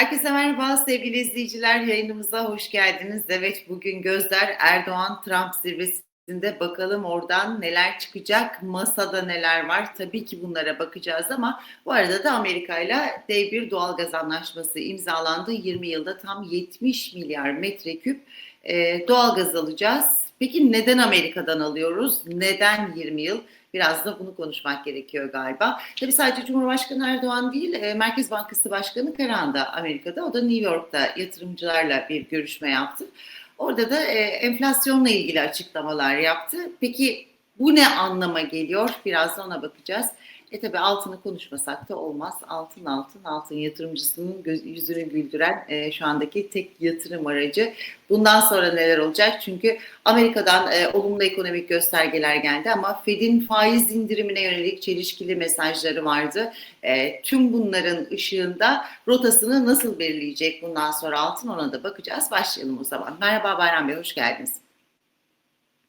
Herkese merhaba sevgili izleyiciler yayınımıza hoş geldiniz. Evet bugün gözler Erdoğan-Trump zirvesinde bakalım oradan neler çıkacak, masada neler var. Tabii ki bunlara bakacağız ama bu arada da Amerika ile dev bir doğalgaz anlaşması imzalandı. 20 yılda tam 70 milyar metreküp e, doğalgaz alacağız. Peki neden Amerika'dan alıyoruz? Neden 20 yıl? Biraz da bunu konuşmak gerekiyor galiba. Tabii sadece Cumhurbaşkanı Erdoğan değil, e, Merkez Bankası Başkanı Karahan da Amerika'da. O da New York'ta yatırımcılarla bir görüşme yaptı. Orada da e, enflasyonla ilgili açıklamalar yaptı. Peki bu ne anlama geliyor? Biraz da ona bakacağız. E tabi altını konuşmasak da olmaz. Altın altın altın yatırımcısının göz, yüzünü güldüren e, şu andaki tek yatırım aracı. Bundan sonra neler olacak? Çünkü Amerika'dan e, olumlu ekonomik göstergeler geldi ama Fed'in faiz indirimine yönelik çelişkili mesajları vardı. E, tüm bunların ışığında rotasını nasıl belirleyecek bundan sonra altın ona da bakacağız. Başlayalım o zaman. Merhaba Bayram Bey, hoş geldiniz.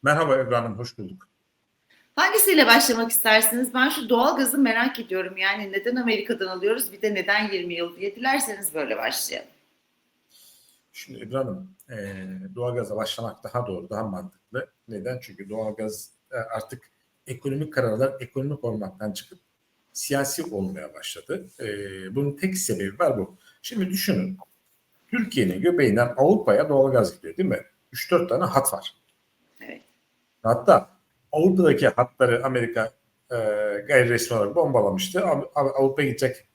Merhaba Ebru Hanım, hoş bulduk. Hangisiyle başlamak istersiniz? Ben şu doğal gazı merak ediyorum. Yani neden Amerika'dan alıyoruz bir de neden 20 yıl diye dilerseniz böyle başlayalım. Şimdi Ebru Hanım, e, doğalgaza başlamak daha doğru, daha mantıklı. Neden? Çünkü doğalgaz e, artık ekonomik kararlar ekonomik olmaktan çıkıp siyasi olmaya başladı. E, bunun tek sebebi var bu. Şimdi düşünün, Türkiye'nin göbeğinden Avrupa'ya doğalgaz gidiyor değil mi? 3-4 tane hat var. Evet. Hatta Avrupa'daki hatları Amerika e, gayri resmi olarak bombalamıştı. Av- Av- Avrupa'ya gidecek,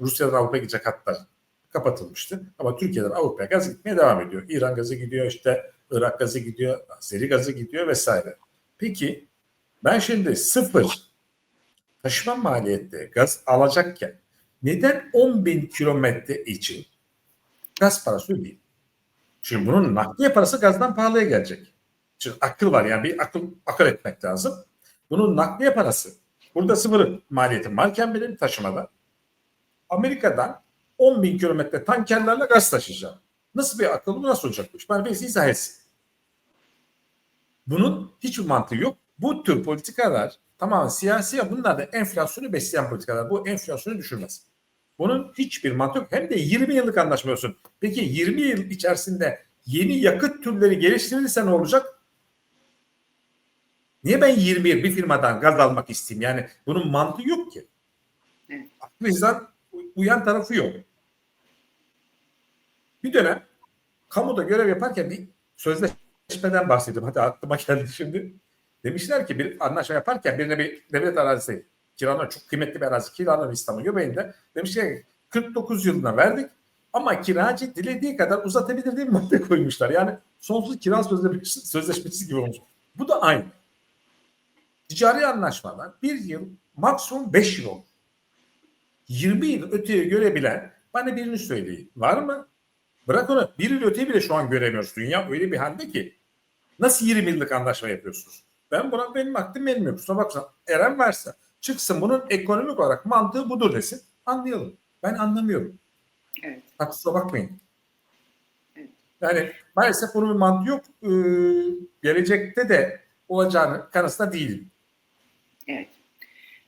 Rusya'dan Avrupa'ya gidecek hatlar kapatılmıştı. Ama Türkiye'den Avrupa'ya gaz gitmeye devam ediyor. İran gazı gidiyor, işte Irak gazı gidiyor, Azeri gazı gidiyor vesaire. Peki ben şimdi sıfır taşıma maliyette gaz alacakken neden 10 bin kilometre için gaz parası ödeyeyim? Şimdi bunun nakliye parası gazdan pahalıya gelecek. Şimdi akıl var yani bir akıl akıl etmek lazım. Bunun nakliye parası burada sıfır maliyetim varken benim taşımada Amerika'dan 10 bin kilometre tankerlerle gaz taşıyacağım. Nasıl bir akıl bu nasıl olacak bu iş? Bana birisi izah etsin. Bunun hiçbir mantığı yok. Bu tür politikalar tamamen siyasi ya bunlar da enflasyonu besleyen politikalar. Bu enflasyonu düşürmez. Bunun hiçbir mantığı yok. Hem de 20 yıllık anlaşma olsun. Peki 20 yıl içerisinde yeni yakıt türleri geliştirilirse ne olacak? Niye ben 20 yıl bir firmadan gaz almak isteyeyim? Yani bunun mantığı yok ki. Evet. Uyan tarafı yok. Bir dönem kamuda görev yaparken bir sözleşmeden bahsediyorum. Hadi aklıma geldi şimdi. Demişler ki bir anlaşma yaparken birine bir devlet arazisi kiralanan çok kıymetli bir arazi kiralanan İstanbul göbeğinde demişler ki 49 yılına verdik ama kiracı dilediği kadar uzatabilir diye bir madde koymuşlar. Yani sonsuz kira sözleşmesi, sözleşmesi gibi olmuş. Bu da aynı. Ticari anlaşmalar bir yıl maksimum 5 yıl olur. 20 yıl öteye görebilen bana birini söyleyin. Var mı? Bırak onu. Bir yıl öteye bile şu an göremiyoruz. Dünya öyle bir halde ki. Nasıl 20 yıllık anlaşma yapıyorsunuz? Ben buna benim aklım vermiyor. Kusura bakma. Eren varsa çıksın bunun ekonomik olarak mantığı budur desin. Anlayalım. Ben anlamıyorum. Evet. Ha, kusura bakmayın. Evet. Yani maalesef bunun bir mantığı yok. Ee, gelecekte de olacağını kanısında değilim. Evet.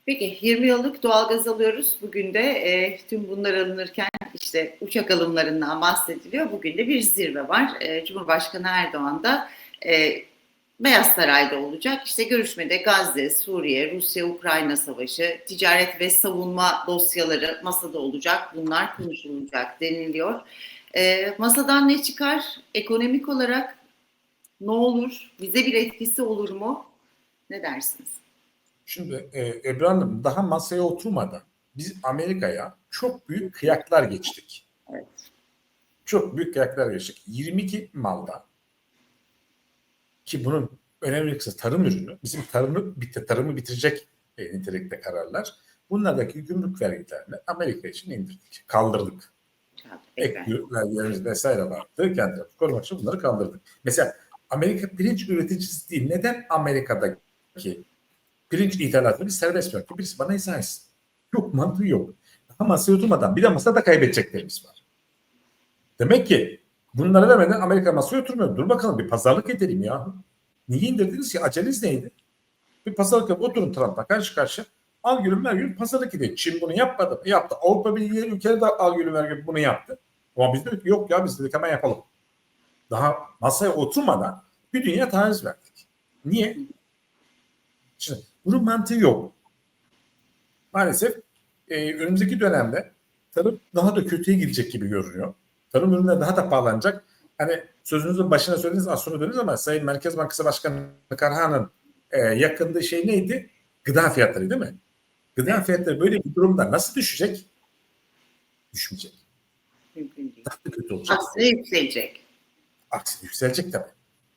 Peki 20 yıllık doğalgaz alıyoruz. Bugün de e, tüm bunlar alınırken işte uçak alımlarından bahsediliyor. Bugün de bir zirve var. E, Cumhurbaşkanı Erdoğan da e, Beyaz Saray'da olacak. İşte görüşmede Gazze, Suriye, Rusya, Ukrayna savaşı, ticaret ve savunma dosyaları masada olacak. Bunlar konuşulacak deniliyor. E, masadan ne çıkar? Ekonomik olarak ne olur? Bize bir etkisi olur mu? Ne dersiniz? Şimdi e, Ebru Hanım daha masaya oturmadan biz Amerika'ya çok büyük kıyaklar geçtik. Evet. Çok büyük kıyaklar geçtik. 22 malda ki bunun önemli kısmı tarım ürünü. Bizim tarımı, bit- tarımı bitirecek e, nitelikte kararlar. Bunlardaki gümrük vergilerini Amerika için indirdik. Kaldırdık. Ek vergilerimiz vesaire vardı. Kendi korumak için bunları kaldırdık. Mesela Amerika pirinç üreticisi değil. Neden Amerika'daki pirinç ithalatını serbest bıraktık? Birisi bana izah etsin. Yok mantığı yok. Daha masaya oturmadan bir de masada kaybedeceklerimiz var. Demek ki bunları vermeden Amerika masaya oturmuyor. Dur bakalım bir pazarlık edelim ya. Niye indirdiniz ki? Aceleniz neydi? Bir pazarlık yapıp oturun Trump'la karşı karşı. Al gülüm ver gülüm pazarlık edelim. Çin bunu yapmadı? Yaptı. Avrupa Birliği ülkeleri de al gülüm ver gülüm bunu yaptı. Ama biz dedik yok ya biz dedik hemen yapalım. Daha masaya oturmadan bir dünya taviz verdik. Niye? Şimdi bunun mantığı yok. Maalesef e, önümüzdeki dönemde tarım daha da kötüye gidecek gibi görünüyor. Tarım ürünleri daha da pahalanacak. Hani sözünüzün başına söylediniz az sonra döneriz ama Sayın Merkez Bankası Başkanı Karhan'ın e, yakındığı şey neydi? Gıda fiyatları değil mi? Gıda fiyatları böyle bir durumda nasıl düşecek? Düşmeyecek. Mümkün değil. Daha da kötü olacak. Aksine yükselecek. Aksi yükselecek tabii.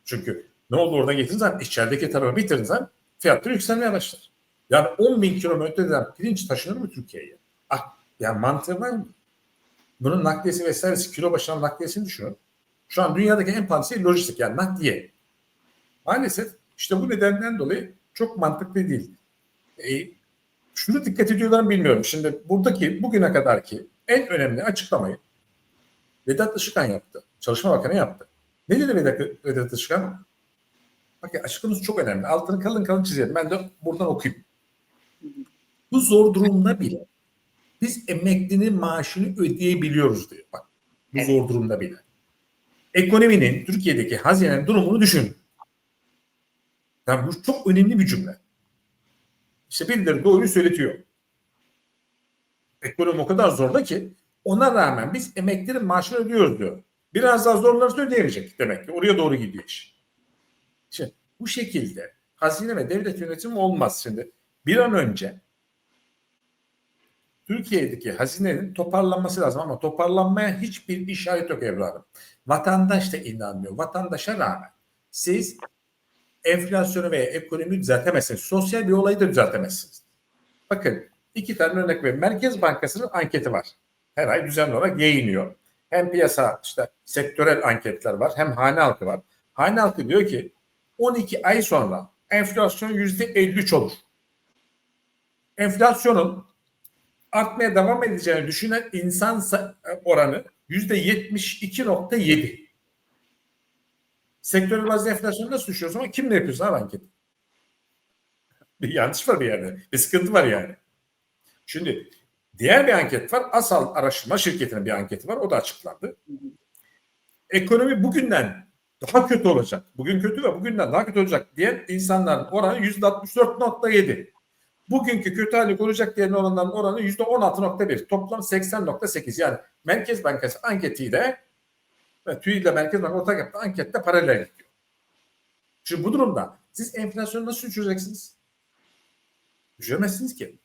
Çünkü ne oldu orada getirdiniz zaman içerideki tarafı bitirdiniz zaman fiyatları yükselmeye başlar. Yani 10 bin kilometreden pirinç taşınır mı Türkiye'ye? Ah, yani mantığı var mı? Bunun nakliyesi vesairesi kilo başına nakliyesini düşünün. Şu an dünyadaki en pahalı şey lojistik yani nakliye. Maalesef işte bu nedenden dolayı çok mantıklı değil. E, şunu dikkat ediyorlar bilmiyorum. Şimdi buradaki bugüne kadarki en önemli açıklamayı Vedat Işıkhan yaptı. Çalışma Bakanı yaptı. Ne dedi Vedat, Vedat Işıkhan? Bakın açıklaması çok önemli. Altını kalın kalın çizelim. Ben de buradan okuyayım. Bu zor durumda bile biz emeklinin maaşını ödeyebiliyoruz diyor. Bak bu Evet. zor durumda bile. Ekonominin Türkiye'deki hazinenin durumunu düşün. Yani bu çok önemli bir cümle. İşte birileri doğruyu söyletiyor. Ekonomi o kadar zorda ki ona rağmen biz emeklilerin maaşını ödüyoruz diyor. Biraz daha zorlarsa ödeyemeyecek demek ki. Oraya doğru gidiyor iş. Şimdi bu şekilde hazine ve devlet yönetimi olmaz şimdi. Bir an önce Türkiye'deki hazinenin toparlanması lazım ama toparlanmaya hiçbir işaret yok evladım. Vatandaş da inanmıyor. Vatandaşa rağmen siz enflasyonu veya ekonomiyi düzeltemezsiniz. Sosyal bir olayı da düzeltemezsiniz. Bakın iki tane örnek vereyim. Merkez Bankası'nın anketi var. Her ay düzenli olarak yayınlıyor. Hem piyasa işte sektörel anketler var hem hane halkı var. Hane halkı diyor ki 12 ay sonra enflasyon %53 olur. Enflasyonun artmaya devam edeceğini düşünen insan sa- oranı %72.7. Sektörel bazı enflasyonu nasıl düşüyoruz ama kimle yapıyorsun abi anketi? Bir yanlış var bir yerde. Bir sıkıntı var yani. Şimdi diğer bir anket var. Asal Araştırma Şirketi'nin bir anketi var. O da açıklandı. Ekonomi bugünden daha kötü olacak. Bugün kötü ve bugünden daha kötü olacak diyen insanların oranı %64.7. Bugünkü kötü hali olacak diyen oranların oranı %16.1. Toplam 80.8. Yani Merkez Bankası anketiyle ve TÜİ ile Merkez Bankası ortak yaptığı ankette paralel gidiyor. Şimdi bu durumda siz enflasyonu nasıl düşüreceksiniz? Düşüremezsiniz ki.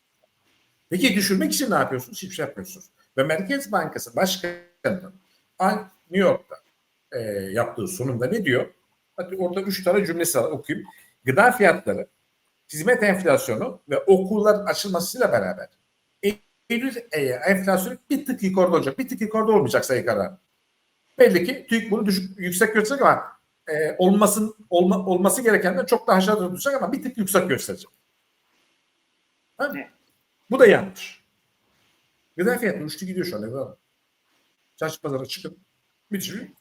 Peki düşürmek için ne yapıyorsunuz? Hiçbir şey yapmıyorsunuz. Ve Merkez Bankası Başkanı'nın New York'ta e, yaptığı sunumda ne diyor? Hadi orada üç tane cümlesi var okuyayım. Gıda fiyatları, hizmet enflasyonu ve okulların açılmasıyla beraber Eylül e, enflasyonu bir tık yukarıda olacak. Bir tık yukarıda olmayacak sayı karar. Belli ki TÜİK bunu düşük, yüksek gösterecek ama e, olmasın, olma, olması gerekenden çok daha aşağıda tutacak ama bir tık yüksek gösterecek. Ha? Evet. Bu da yanlış. Gıda fiyatı uçtu gidiyor şu an. Çarşı pazara çıkıp müthiş bir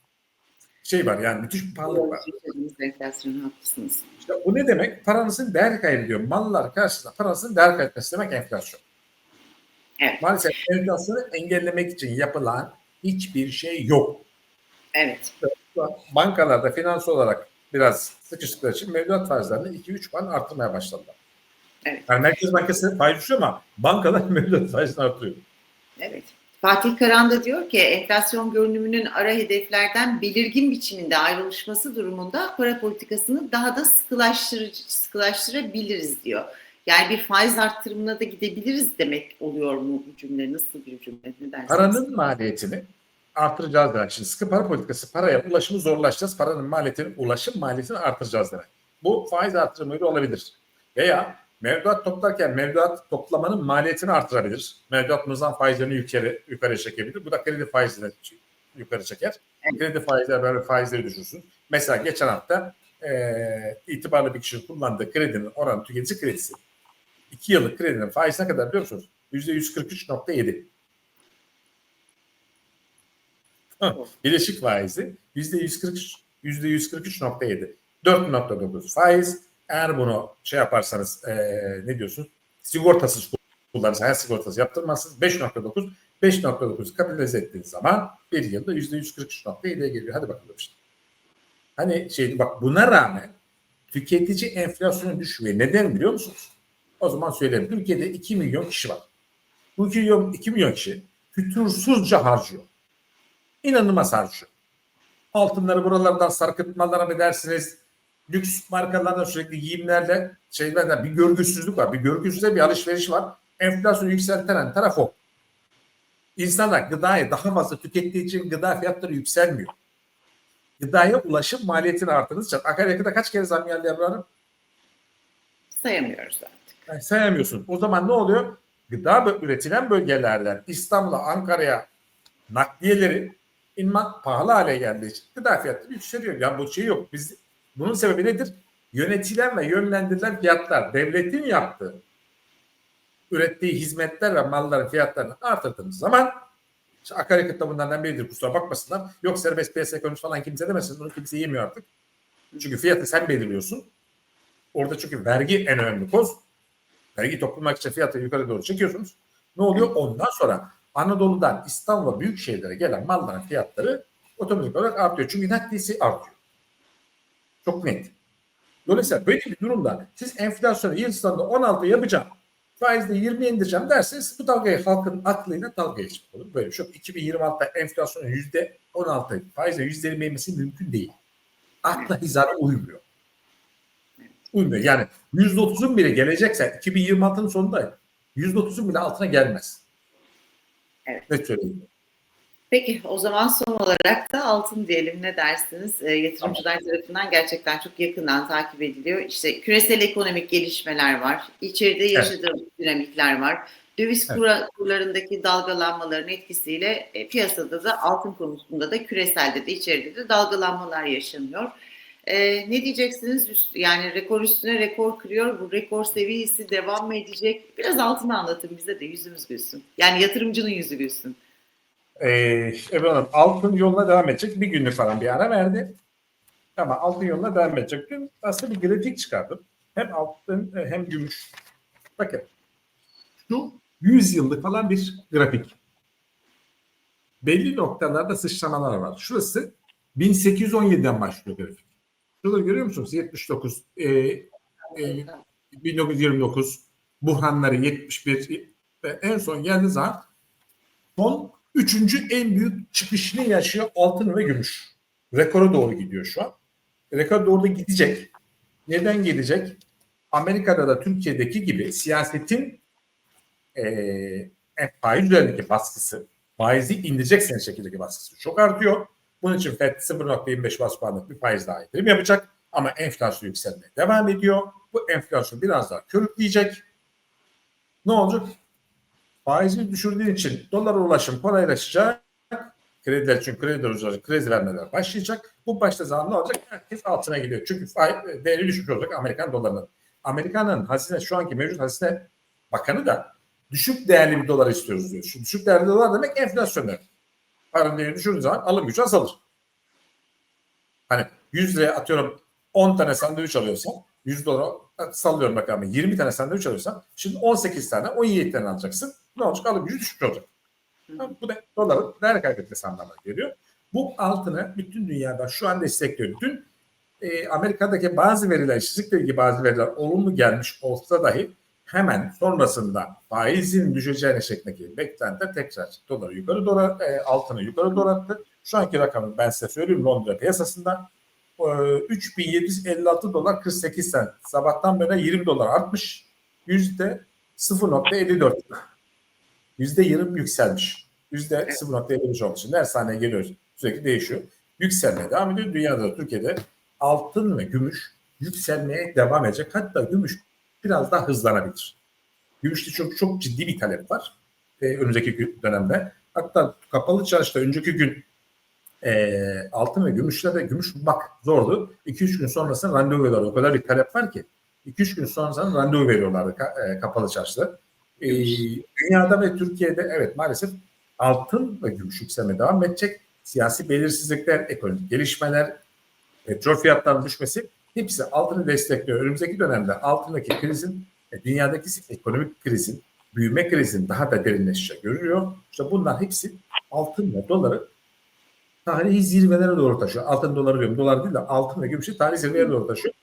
şey var yani müthiş bir pahalılık var. Yaşadığımız enflasyonu haklısınız. İşte bu ne demek? Paranızın değer kaybediyor. Mallar karşısında parasının değer kaybetmesi demek enflasyon. Evet. Maalesef enflasyonu engellemek için yapılan hiçbir şey yok. Evet. Bankalarda finans olarak biraz sıkıştıkları için mevduat faizlerini 2-3 puan artırmaya başladılar. Evet. Yani Merkez Bankası faiz düşüyor ama bankalar mevduat faizini artırıyor. Evet. Fatih Karan da diyor ki enflasyon görünümünün ara hedeflerden belirgin biçiminde ayrılışması durumunda para politikasını daha da sıkılaştırıcı, sıkılaştırabiliriz diyor. Yani bir faiz arttırımına da gidebiliriz demek oluyor mu bu cümle? Nasıl bir cümle? Ne dersiniz? Paranın maliyetini artıracağız demek. Şimdi sıkı para politikası paraya ulaşımı zorlaşacağız. Paranın maliyetini, ulaşım maliyetini artıracağız demek. Bu faiz artırımıyla olabilir. Veya mevduat toplarken mevduat toplamanın maliyetini artırabilir. Mevduat mızan faizlerini yukarı, yukarı çekebilir. Bu da kredi faizini yukarı çeker. Evet. Kredi faizleri böyle faizleri düşürsün. Mesela geçen hafta e, itibarlı bir kişinin kullandığı kredinin oranı tüketici kredisi. 2 yıllık kredinin faizi ne kadar biliyor musunuz? %143.7. Bileşik faizi yüzde 143 yüzde 143.7 4.9 faiz eğer bunu şey yaparsanız ee, ne diyorsunuz sigortasız kullanırsanız her sigortası yaptırmazsınız 5.9 5.9 kapitalize ettiğiniz zaman bir yılda %143.7'ye geliyor. Hadi bakalım işte. Hani şey bak buna rağmen tüketici enflasyonu düşmüyor. Neden biliyor musunuz? O zaman söyleyeyim. Türkiye'de 2 milyon kişi var. Bu 2 milyon, 2 milyon kişi fütursuzca harcıyor. İnanılmaz harcıyor. Altınları buralardan sarkıtmalara mı dersiniz? Lüks markalardan sürekli giyimlerle şeylerden bir görgüsüzlük var. Bir görgüsüzde bir alışveriş var. Enflasyonu yükselten taraf o. İnsanlar gıdayı daha fazla tükettiği için gıda fiyatları yükselmiyor. Gıdaya ulaşım maliyetini artırdığı için akaryakıta kaç kere zam geldi Ebru Hanım? Sayamıyoruz artık. Yani sayamıyorsun. O zaman ne oluyor? Gıda üretilen bölgelerden İstanbul'a, Ankara'ya nakliyeleri inmak pahalı hale geldiği için gıda fiyatları yükseliyor. Ya bu şey yok. Biz bunun sebebi nedir? Yönetilen ve yönlendirilen fiyatlar devletin yaptığı ürettiği hizmetler ve malların fiyatlarını artırdığımız zaman işte akaryakıt da bunlardan biridir kusura bakmasınlar. Yok serbest piyasa ekonomisi falan kimse demesin. Bunu kimse yemiyor artık. Çünkü fiyatı sen belirliyorsun. Orada çünkü vergi en önemli koz. Vergi toplamak için fiyatı yukarı doğru çekiyorsunuz. Ne oluyor? Ondan sonra Anadolu'dan İstanbul'a büyük şehirlere gelen malların fiyatları otomatik olarak artıyor. Çünkü nakliyesi artıyor. Çok net. Dolayısıyla böyle bir durumda siz enflasyonu yıl sonunda 16 yapacağım, faizde 20 indireceğim derseniz bu dalgayı halkın aklıyla dalga geçmek olur. Böyle bir şey yok. 2026'da enflasyonun %16, faizle %20 inmesi mümkün değil. Akla hizara uymuyor. Uymuyor. Yani %30'un bile gelecekse 2026'nın sonunda %30'un bile altına gelmez. Evet. Ne söyleyeyim? Peki o zaman son olarak da altın diyelim ne dersiniz? E, yatırımcılar tarafından gerçekten çok yakından takip ediliyor. İşte küresel ekonomik gelişmeler var. İçeride yaşadığımız dinamikler var. Döviz Evet. kura, kurlarındaki dalgalanmaların etkisiyle e, piyasada da altın konusunda da küreselde de içeride de dalgalanmalar yaşanıyor. E, ne diyeceksiniz? Üst- Yani rekor üstüne rekor kırıyor. Bu rekor seviyesi devam mı edecek? Biraz altını anlatın bize de yüzümüz gülsün. Yani yatırımcının yüzü gülsün. Ee, Hanım altın yoluna devam edecek. Bir günlük falan bir ara verdi. Ama altın yoluna devam edecek. Dün aslında bir grafik çıkardım. Hem altın e, hem gümüş. Bakın. Şu 100 yıllık falan bir grafik. Belli noktalarda sıçramalar var. Şurası 1817'den başlıyor grafik. Şurada görüyor musunuz? 79, e, e, 1929, buhranları 71 ve en son geldiği zaman son üçüncü en büyük çıkışını yaşıyor altın ve gümüş. Rekora doğru gidiyor şu an. Rekora doğru gidecek. Neden gidecek? Amerika'da da Türkiye'deki gibi siyasetin eee faiz üzerindeki baskısı, faizi indirecek şekildeki baskısı çok artıyor. Bunun için FED 0.25 bas puanlık bir faiz daha indirim yapacak. Ama enflasyon yükselmeye devam ediyor. Bu enflasyon biraz daha körükleyecek. Ne olacak? Faizi düşürdüğün için dolara ulaşım kolaylaşacak. Krediler için krediler uzayacak, kredi vermeler başlayacak. Bu başta zaman ne olacak? Herkes altına gidiyor. Çünkü faiz, değeri düşmüş olacak Amerikan dolarının. Amerikan'ın hazine şu anki mevcut hazine bakanı da düşük değerli bir dolar istiyoruz diyor. Şu düşük değerli dolar demek enflasyon demek. Paranın değerini düşürdüğü zaman alım gücü azalır. Hani 100 liraya atıyorum 10 tane sandviç alıyorsan 100 dolar sallıyorum bakalım 20 tane sandviç alıyorsan şimdi 18 tane 17 tane alacaksın. Ne olacak? Alım gücü düşmüş olacak. Bu da doların değer kaybetmesi anlamına geliyor. Bu altını bütün dünyada şu an destekliyor. Dün e, Amerika'daki bazı veriler, işsizlikle ilgili bazı veriler olumlu gelmiş olsa dahi hemen sonrasında faizin düşeceğine şeklindeki beklentiler tekrar doları yukarı doğru, e, altını yukarı attı. Şu anki rakamı ben size söyleyeyim Londra piyasasında 3756 dolar 48 sent. Sabahtan beri 20 dolar artmış. Yüzde 0.54. Yüzde 20 yükselmiş. Yüzde 0.53 olmuş. Şimdi her saniye geliyoruz. Sürekli değişiyor. Yükselmeye devam ediyor. Dünyada da Türkiye'de altın ve gümüş yükselmeye devam edecek. Hatta gümüş biraz daha hızlanabilir. Gümüşte çok çok ciddi bir talep var. E, önümüzdeki dönemde. Hatta kapalı çarşıda önceki gün e, altın ve gümüşlerde gümüş bulmak zordu. 2-3 gün sonrasında randevu veriyorlar. O kadar bir talep var ki. 2-3 gün sonrasında randevu veriyorlardı ka- e, kapalı çarşıda. E, dünyada ve Türkiye'de evet maalesef altın ve gümüş yükselmeye devam edecek. Siyasi belirsizlikler, ekonomik gelişmeler, petrol fiyatlarının düşmesi hepsi altını destekliyor. Önümüzdeki dönemde altındaki krizin, e, dünyadaki ekonomik krizin büyüme krizinin daha da derinleşeceği görülüyor. İşte bunlar hepsi altın ve doları tarihi zirvelere doğru taşıyor. Altın doları diyorum. Dolar değil de altın ve gümüşü tarihi zirvelere doğru taşıyor.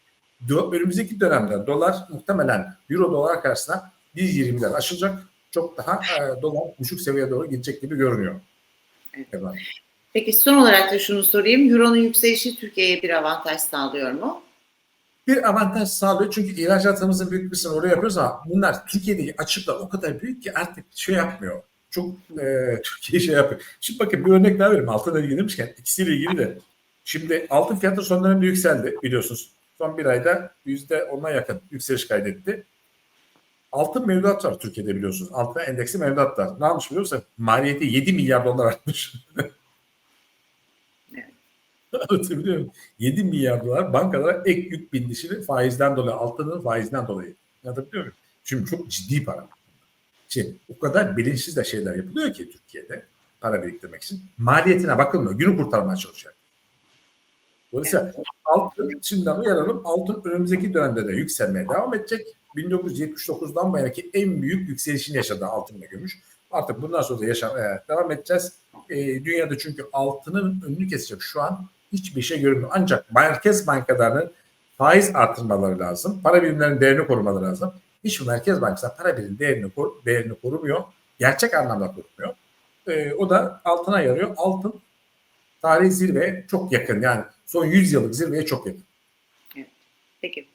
Önümüzdeki dönemde dolar muhtemelen euro dolar karşısına 1.20'ler aşılacak. Çok daha e, dolar düşük seviyeye doğru gidecek gibi görünüyor. Evet. Efendim. Peki son olarak da şunu sorayım. Euro'nun yükselişi Türkiye'ye bir avantaj sağlıyor mu? Bir avantaj sağlıyor çünkü ihracatımızın büyük bir kısmını oraya yapıyoruz ama bunlar Türkiye'deki açıklar o kadar büyük ki artık şey yapmıyor. Çok e, Türkiye şey yapıyor. Şimdi bakın bir örnek daha vereyim. Altınla ilgili demişken ikisiyle ilgili de. Şimdi altın fiyatı son dönemde yükseldi biliyorsunuz. Son bir ayda yüzde ona yakın yükseliş kaydetti. Altın mevduat var Türkiye'de biliyorsunuz. Altın endeksi mevduat var. Ne yapmış biliyor musun? Maliyeti 7 milyar dolar artmış. Anlatabiliyor muyum? 7 milyar dolar bankalara ek yük bindişini faizden dolayı, altının faizden dolayı. Anlatabiliyor muyum? Şimdi çok ciddi para. Şimdi o kadar bilinçsiz de şeyler yapılıyor ki Türkiye'de para biriktirmek için. Maliyetine bakılmıyor. Günü kurtarmaya çalışıyor. Dolayısıyla altın, şimdiden uyaralım, altın önümüzdeki dönemde de yükselmeye devam edecek. 1979'dan bu yanaki en büyük yükselişini yaşadı altın ve gümüş. Artık bundan sonra da yaşamaya devam edeceğiz. E, dünyada çünkü altının önünü kesecek şu an hiçbir şey görünmüyor. Ancak merkez bankalarının faiz artırmaları lazım. Para birimlerinin değerini korumaları lazım. Hiçbir merkez bankası para birimin değerini, kor, değerini korumuyor. Gerçek anlamda korumuyor. E, o da altına yarıyor. Altın tarihi zirveye çok yakın. Yani son 100 yıllık zirveye çok yakın. Peki.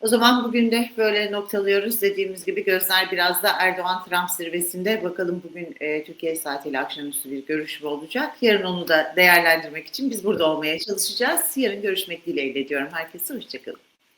O zaman bugün de böyle noktalıyoruz. Dediğimiz gibi gözler biraz da Erdoğan-Trump zirvesinde. Bakalım bugün e, Türkiye saatiyle akşamüstü bir görüşme olacak. Yarın onu da değerlendirmek için biz burada olmaya çalışacağız. Yarın görüşmek dileğiyle diyorum. Herkese hoşçakalın.